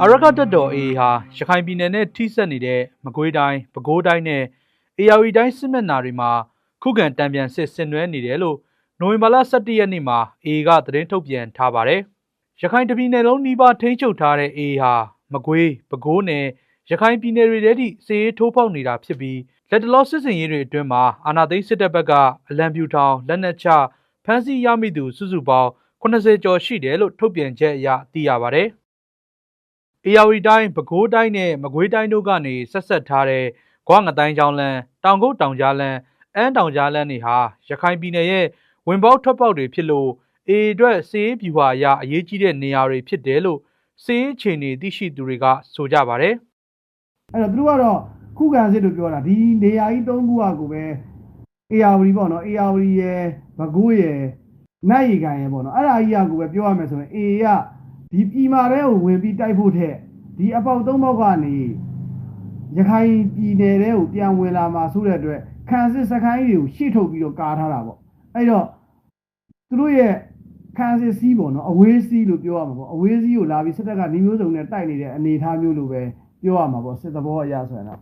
အာရကတက်တော် AA ဟာရခိုင်ပြည်နယ်နဲ့ထိစပ်နေတဲ့မကွေးတိုင်းပဲခူးတိုင်းနဲ့အေရဝတီတိုင်းစစ်မျက်နှာတွေမှာခုခံတံပြန်စစ်ဆင်နွှဲနေတယ်လို့နိုဝင်ဘာလ17ရက်နေ့မှာ AA ကသတင်းထုတ်ပြန်ထားပါတယ်။ရခိုင်တပြည်နယ်လုံးနှီးပါထိန်းချုပ်ထားတဲ့ AA ဟာမကွေးပဲခူးနဲ့ရခိုင်ပြည်နယ်တွေထဲထိစစ်ရေးထိုးပေါက်နေတာဖြစ်ပြီးလက်တလောစစ်စင်ရေးတွေအတွင်းမှာအာဏာသိမ်းစစ်တပ်ဘက်ကအလံပြူထောင်လက်နက်ချဖမ်းဆီးရမိသူစုစုပေါင်း80ကျော်ရှိတယ်လို့ထုတ်ပြန်ချက်အရသိရပါတယ်။ အေရဝတီတိုင်းပဲခူးတိုင်းနဲ့မကွေးတိုင်းတို့ကနေဆက်ဆက်ထားတဲ့ဂွငတိုင်းချောင်းလန်းတောင်ကုတ်တောင်ကြားလန်းအန်းတောင်ကြားလန်းတွေဟာရခိုင်ပြည်နယ်ရဲ့ဝင်ပေါက်ထွက်ပေါက်တွေဖြစ်လို့အေအတွက်စီးပြူဟာအရအရေးကြီးတဲ့နေရာတွေဖြစ်တယ်လို့စီးအခြေအနေသိရှိသူတွေကဆိုကြပါတယ်အဲ့တော့သူတို့ကတော့ခုခံစစ်လို့ပြောတာဒီနေရာကြီး၃ခုကကိုပဲအေယာဝတီပေါ့နော်အေယာဝတီရယ်ဘကိုးရယ်နတ်ရီကန်ရယ်ပေါ့နော်အဲ့ဒါကြီးကကိုပဲပြောရမယ်ဆိုရင်အေက ဒီပြည်မာတဲ့ကိုဝင်ပြီးတိုက်ဖို့ထက်ဒီအပေါက်၃ပေါက်ကနေရခိုင်ပြည်နယ်တဲ့ကိုပြန်ဝင်လာမှာဆိုတဲ့အတွက်ခံစစ်စခိုင်းတွေကိုရှေ့ထုတ်ပြီးတော့ကာထားတာပေါ့အဲ့တော့သူတို့ရဲ့ခံစစ်စီးပေါ့နော်အဝေးစီးလို့ပြောရမှာပေါ့အဝေးစီးကိုလာပြီးစစ်တပ်ကနေမျိုးစုံနဲ့တိုက်နေတဲ့အနေအထားမျိုးလိုပဲပြောရမှာပေါ့စစ်သဘောအရဆိုရင်တော့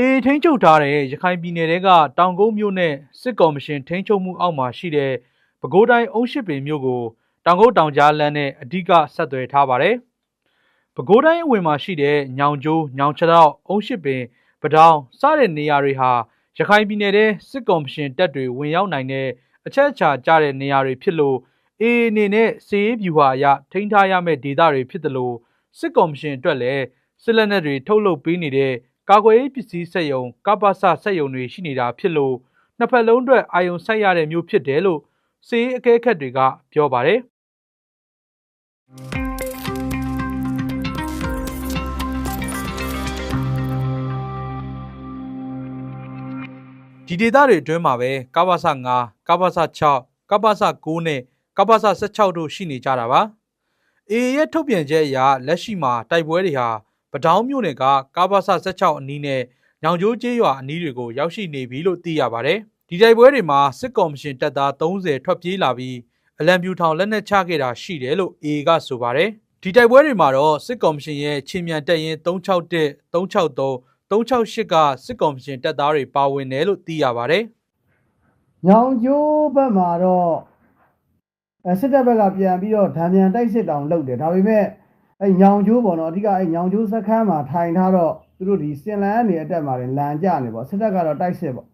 အေထိန်းချုပ်ထားတဲ့ရခိုင်ပြည်နယ်တဲကတောင်ကုန်းမြို့နယ်စစ်ကော်မရှင်ထိန်းချုပ်မှုအောက်မှာရှိတဲ့ပဲခူးတိုင်းအုံးရှိပင်မြို့ကိုတောင်ကုန်းတောင်ကြားလမ်းနဲ့အဓိကဆက်သွယ်ထားပါတယ်။ပဲခူးတိုင်းအဝင်မှာရှိတဲ့ညောင်ကျိုးညောင်ချတော့အုံးရှိပင်ပဒေါင်စတဲ့နေရာတွေဟာရခိုင်ပြည်နယ်တဲစစ်ကော်မရှင်တပ်တွေဝင်ရောက်နိုင်တဲ့အချက်အချာကျတဲ့နေရာတွေဖြစ်လို့အေအနေနဲ့စီးရေးဗျူဟာအရထိန်းထားရမယ့်ဒေသတွေဖြစ်တယ်လို့စစ်ကော်မရှင်အတွက်လည်းစစ်လက်နက်တွေထုတ်လုပ်ပေးနေတဲ့ ကာကွယ်ရေးပစ္စည်းစက်ယုံကပ္ပစစက်ယုံတွေရှိနေတာဖြစ်လို့နှစ်ဖက်လုံးအတွက်အာယုံဆိုင်ရတဲ့မျိုးဖြစ်တယ်လို့စီးရေးအကဲခတ်တွေကပြောပါတယ်ဒီဒေသတွေအတွင်းမှာပဲကပ္ပစ9ကပ္ပစ6ကပ္ပစ9နဲ့ကပ္ပစ16တို့ရှိနေကြတာပါ။အေရဲ့ထုတ်ပြန်ချက်အရလက်ရှိမှာတိုက်ပွဲတွေဟာ ပဒေါင်းမြို့နယ်ကကပ္ပစ16အနီးနဲ့ညောင်ကျိုးကျေးရွာအနီးတွေကိုရောက်ရှိနေပြီလို့သိရပါတယ်။ဒီတိုက်ပွဲတွေမှာစစ်ကော်မရှင်တပ်သား30ထွက်ပြေးလာပြီးအလံပြူထောင်လက်နက်ချခဲ့တာရှိတယ်လို့အေကဆိုပါတယ်။ဒီတိုက်ပွဲတွေမှာတော့စစ်ကော်မရှင်ရဲ့ချင်းမြန်တပ်ရင်း361 363 368ကစစ်ကော်မရှင်တပ်သားတွေပါဝင်တယ်လို့သိရပါတယ်ညောင်ကျိုးဘက်မှာတော့အဲစစ်တပ်ဘက်ကပြန်ပြီးတော့ဓာမြန်တိုက်စစ်တောင်လုပ်တယ်ဒါပေမဲ့ အဲညောင်ကျိုးပေါ့နော်အဓိကအဲညောင်ကျိုးစခန်းမှာထိုင်ထားတော့သူတို့ဒီစင်လန်းနေအတက်မှာလန်ကြနေပေါ့စစ်တပ်ကတော့တိုက်စစ်ပေါ့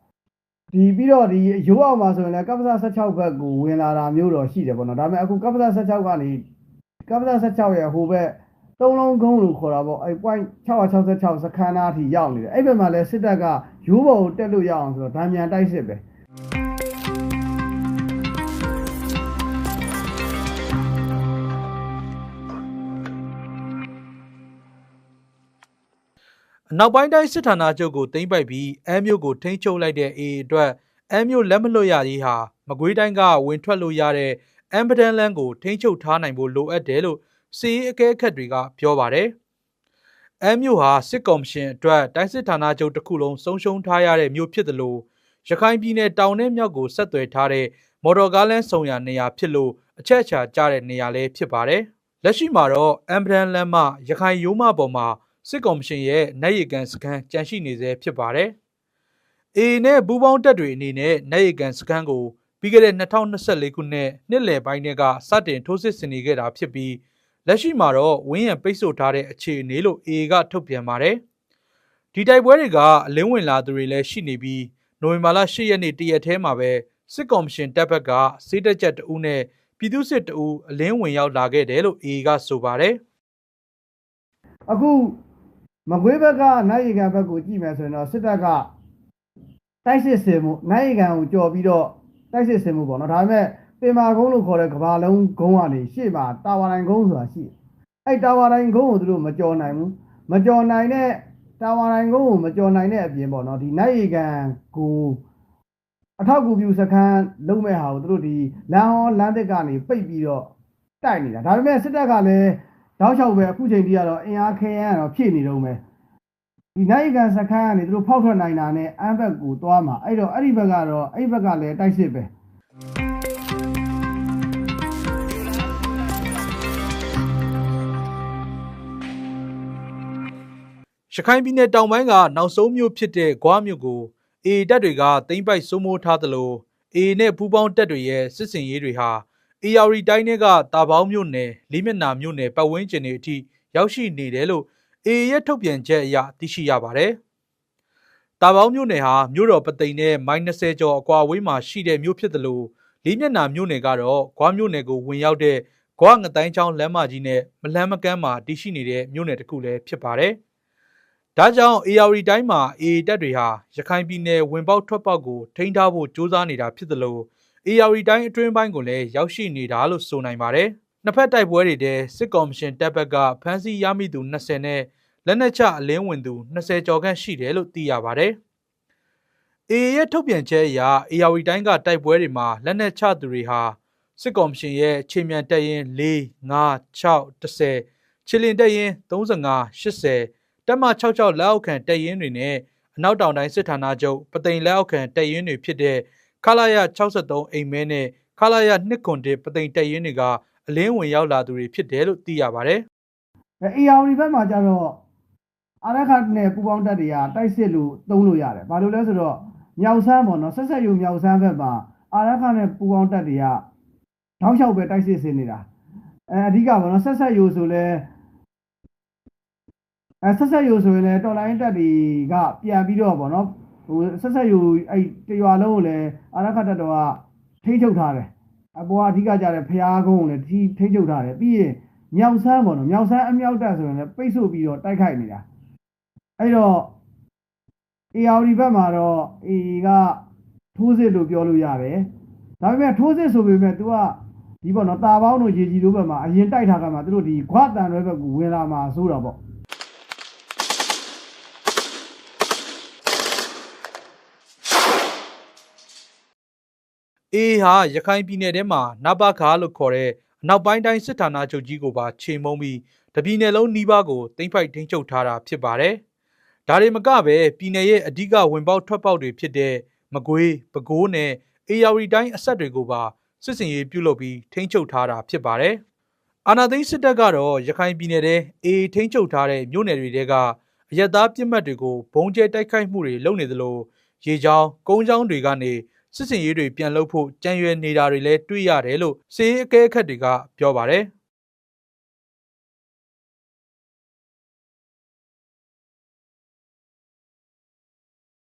ဒီပြီးတော့ဒီရိုးအောင်မှာဆိုရင်လည်းကပ္ပစ16ဘက်ကိုဝင်လာတာမျိုးတော့ရှိတယ်ပေါ့နော်ဒါပေမဲ့အခုကပ္ပစ16ကနေကပ္ပစ16ရဲ့ဟိုဘက်သုံးလုံးကုန်းလို့ခေါ်တာပေါ့အဲ point 666စခန်းသားထိရောက်နေတယ်အဲ့ဘက်မှာလည်းစစ်တပ်ကရိုးပေါ်ကိုတက်လို့ရအောင်ဆိုတော့ဓာမြန်တိုက်စစ်ပဲ နောက်ပိုင်းတိုင်းစစ်ဌာနချုပ်ကိုတင်ပိုက်ပြီးအမ်းမြို့ကိုထိန်းချုပ်လိုက်တဲ့ AA အတွက်အမ်းမြို့လက်မလွတ်ရရေးဟာမကွေးတိုင်းကဝင်ထွက်လို့ရတဲ့အမ်ပဒန်လန်ကိုထိန်းချုပ်ထားနိုင်ဖို့လိုအပ်တယ်လို့စီရေးအကဲခတ်တွေကပြောပါတယ်။အမ်းမြို့ဟာစစ်ကော်မရှင်အတွက်တိုင်းစစ်ဌာနချုပ်တစ်ခုလုံးဆုံးရှုံးထားရတဲ့မြို့ဖြစ်တယ်လို့ရခိုင်ပြည်နယ်တောင်နဲ့မြောက်ကိုဆက်သွယ်ထားတဲ့မော်တော်ကားလမ်းဆောင်ရာနေရာဖြစ်လို့အချက်အချာကျတဲ့နေရာလည်းဖြစ်ပါတယ်။လက်ရှိမှာတော့အမ်ပဒန်လန်မှရခိုင်ရိုးမပေါ်မှာ စစ်ကော်မရှင်ရဲ့နိုင်ရီကန်စခန်းကြန့်ရှိနေစေဖြစ်ပါတယ်။ AA နဲ့ပူးပေါင်းတပ်တွေအနေနဲ့နိုင်ရီကန်စခန်းကိုပြီးခဲ့တဲ့2024ခုနှစ်နှစ်လယ်ပိုင်းတွေကစတင်ထိုးစစ်ဆင်နေခဲ့တာဖြစ်ပြီးလက်ရှိမှာတော့ဝင်းရံပိတ်ဆို့ထားတဲ့အခြေအနေလို့ AA ကထုတ်ပြန်ပါတယ်။ဒီတိုက်ပွဲတွေကအလင်းဝင်လာသူတွေလည်းရှိနေပြီးနိုဝင်ဘာလ10ရက်နေ့တရက်ထဲမှာပဲစစ်ကော်မရှင်တပ်ဘက်ကစစ်တပ်ချက်တအူးနဲ့ပြည်သူစစ်တအူးအလင်းဝင်ရောက်လာခဲ့တယ်လို့ AA ကဆိုပါတယ်။အခု မကွေးဘက်ကနိုင်ရီကန်ဘက်ကိုကြည့်မယ်ဆိုရင်တော့စစ်တပ်ကတိုက်စစ်စင်မှုနိုင်ရီကန်ကိုကြော်ပြီးတော့တိုက်စစ်စင်မှုပေါ့နော်ဒါပေမဲ့ပင်မာကုန်းလို့ခေါ်တဲ့ကဘာလုံးကုန်းကနေရှေ့မှာတာဝါတိုင်းကုန်းဆိုတာရှိတယ်အဲ့တာဝါတိုင်းကုန်းကိုသူတို့မကြော်နိုင်ဘူးမကြော်နိုင်တဲ့တာဝါတိုင်းကုန်းကိုမကြော်နိုင်တဲ့အပြင်ပေါ့နော်ဒီနိုင်ရီကန်ကိုအထောက်အကူပြုစခန်းလုံးမဲ့ဟာကိုသူတို့ဒီလမ်းဟောလမ်းသစ်ကနေပိတ်ပြီးတော့တိုက်နေတာဒါပေမဲ့စစ်တပ်ကလည်း တောက်လျှောက်ပဲအခုချိန်ထိကတော့အင်အားခဲရန်ကတော့ဖြည့်နေတော့မယ်ဒီနိုင်ကန်စခန်းကနေသူတို့ဖောက်ထွက်နိုင်တာနဲ့အမ်းဘက်ကိုသွားမှာအဲ့တော့အဲ့ဒီဘက်ကတော့အဲ့ဒီဘက်ကလည်းတိုက်စစ်ပဲရခိုင်ပြည်နယ်တောင်ပိုင်းကနောက်ဆုံးမြို့ဖြစ်တဲ့ဂွားမြို့ကိုအေတပ်တွေကသိမ်းပိုက်စိုးမိုးထားသလိုအေနဲ့ပူးပေါင်းတပ်တွေရဲ့စစ်စင်ရေးတွေဟာ အေယာရီတိုင်းတွေကတာပေါင်းမြို့နယ်လေးမျက်နာမြို့နယ်ပတ်ဝန်းကျင်တွေအထိရောက်ရှိနေတယ်လို့အေရဲ့ထုတ်ပြန်ချက်အရသိရှိရပါတယ်။တာပေါင်းမြို့နယ်ဟာမြို့တော်ပသိမ်နဲ့မိုင်20ကျော်အကွာအဝေးမှာရှိတဲ့မြို့ဖြစ်တယ်လို့လေးမျက်နာမြို့နယ်ကတော့ဂွားမြို့နယ်ကိုဝင်ရောက်တဲ့ဂွားငတိုင်းချောင်းလမ်းမကြီးနဲ့မလန်းမကန်းမှာတည်ရှိနေတဲ့မြို့နယ်တစ်ခုလည်းဖြစ်ပါတယ်။ဒါကြောင့် AR တိုင်းမှာ AA တပ်တွေဟာရခိုင်ပြည်နယ်ဝင်ပေါက်ထွက်ပေါက်ကိုထိန်းထားဖို့စ조사နေတာဖြစ်သလို AR တိုင်းအတွင်းပိုင်းကိုလည်းရောက်ရှိနေတာလို့ဆိုနိုင်ပါတယ်။နှစ်ဖက်တိုက်ပွဲတွေတဲ့စစ်ကော်မရှင်တပ်ဘက်ကဖမ်းဆီးရမိသူ20နဲ့လက်နက်ချအလင်းဝင်သူ20ကျော်ခန့်ရှိတယ်လို့သိရပါတယ်။ AA ရဲ့ထုတ်ပြန်ချက်အရ AR တိုင်းကတိုက်ပွဲတွေမှာလက်နက်ချသူတွေဟာစစ်ကော်မရှင်ရဲ့ခြေမြန်တပ်ရင်း4 5 6 10ခြေလင်တပ်ရင်း35 80တက်မ66လက်အောက်ခံတပ်ရင်းတွေနဲ့အနောက်တောင်တိုင်းစစ်ဌာနချုပ်ပသိမ်လက်အောက်ခံတပ်ရင်းတွေဖြစ်တဲ့ ခလာရ63အိမ်မဲနဲ့ခလာရ2ခွန်တစ်ပသိမ်တပ်ရင်းတွေကအလင်းဝင်ရောက်လာသူတွေဖြစ်တယ်လို့သိရပါတယ်အဲ AR ဘက်မှာကျတော့အာရခတ်နဲ့ပူပေါင်းတပ်တွေကတိုက်စစ်လို့သုံးလို့ရတယ်။ဘာလို့လဲဆိုတော့မြောက်ဆန်းပေါ့နော်ဆက်ဆက်ယူမြောက်ဆန်းဘက်မှာအာရခတ်နဲ့ပူပေါင်းတပ်တွေကထောက်လျှောက်ပဲတိုက်စစ်ဆင်နေတာ။အဲအဓိကပေါ့နော်ဆက်ဆက်ယူဆိုလဲအဲဆက်ဆက်ယူဆိုရင်လည်းတော်လိုင်းတပ်တွေကပြန်ပြီးတော့ပေါ့နော် ဟိုဆက်ဆက်ယူအဲ့တရွာလုံးကိုလည်းအာရခတ်တပ်တော်ကထိန်းချုပ်ထားတယ်။အပေါ်ကအဓိကကြတဲ့ဖျားကုန်းကိုလည်းထိထိန်းချုပ်ထားတယ်ပြီးရင်မြောက်ဆန်းပေါ့နော်မြောက်ဆန်းအမြောက်တက်ဆိုရင်လည်းပိတ်ဆို့ပြီးတော့တိုက်ခိုက်နေတာအဲ့တော့ AR ဘက်မှာတော့ A ကထိုးစစ်လို့ပြောလို့ရတယ်ဒါပေမဲ့ထိုးစစ်ဆိုပေမဲ့ तू ကဒီပေါ့နော်တာပေါင်းတို့ရေကြီးတို့ဘက်မှာအရင်တိုက်ထားကမှသူတို့ဒီခွတန်တွေဘက်ကိုဝင်လာမှာဆိုတော့ပေါ့ အေးဟာရခိုင်ပြည်နယ်ထဲမှာနဘခါလို့ခေါ်တဲ့အနောက်ပိုင်းတိုင်းစစ်ဌာနချုပ်ကြီးကိုပါခြေမုံပြီးတပြည်နယ်လုံးနှီးပါးကိုတင်ဖိုက်ထိန်းချုပ်ထားတာဖြစ်ပါတယ်။ဒါတွေမကပဲပြည်နယ်ရဲ့အဓိကဝင်ပေါက်ထွက်ပေါက်တွေဖြစ်တဲ့မကွေးပဲခူးနဲ့အေယာရီတိုင်းအဆက်တွေကိုပါစစ်စင်ရေးပြုလုပ်ပြီးထိန်းချုပ်ထားတာဖြစ်ပါတယ်။အာနာသိန်းစစ်တပ်ကတော့ရခိုင်ပြည်နယ်ထဲအေးထိန်းချုပ်ထားတဲ့မြို့နယ်တွေတဲကအရက်သားပြစ်မှတ်တွေကိုဘုံကျဲတိုက်ခိုက်မှုတွေလုပ်နေသလိုရေချောင်းကုန်းချောင်းတွေကနေ စစ်စင်ရေးတွေပြန်လုပ်ဖို့ကြံရွယ်နေတာတွေလည်းတွေ့ရတယ်လို့စီးအကဲခတ်တွေကပြောပါတယ်။